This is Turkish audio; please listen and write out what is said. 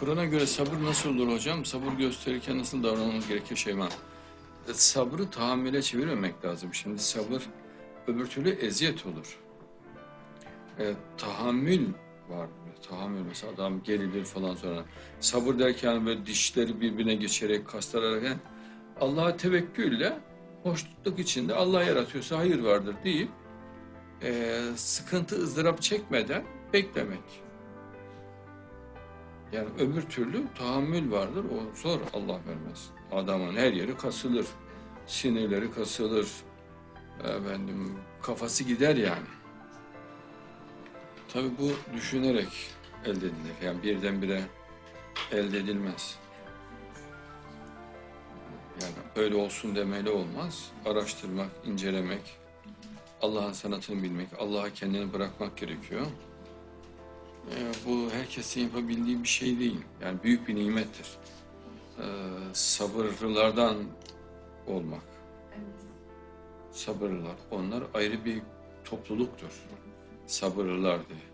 Kur'an'a göre sabır nasıl olur hocam? Sabır gösterirken nasıl davranmamız gerekiyor Şeyma? E, Sabrı tahammüle çevirmemek lazım. Şimdi sabır öbür türlü eziyet olur. E, tahammül var. Tahammül mesela adam gerilir falan sonra. Sabır derken böyle dişleri birbirine geçerek kastararak Allah'a tevekkülle hoşnutluk içinde Allah yaratıyorsa hayır vardır deyip e, sıkıntı ızdırap çekmeden beklemek. Yani öbür türlü tahammül vardır. O zor Allah vermez. Adamın her yeri kasılır. Sinirleri kasılır. Efendim kafası gider yani. Tabii bu düşünerek elde edilir. Yani birdenbire elde edilmez. Yani öyle olsun demeyle olmaz. Araştırmak, incelemek, Allah'ın sanatını bilmek, Allah'a kendini bırakmak gerekiyor. Ee, bu herkesin yapabildiği bir şey değil. Yani büyük bir nimettir. Ee, sabırlılardan olmak. Sabırlılar. Onlar ayrı bir topluluktur. Sabırlılar diye.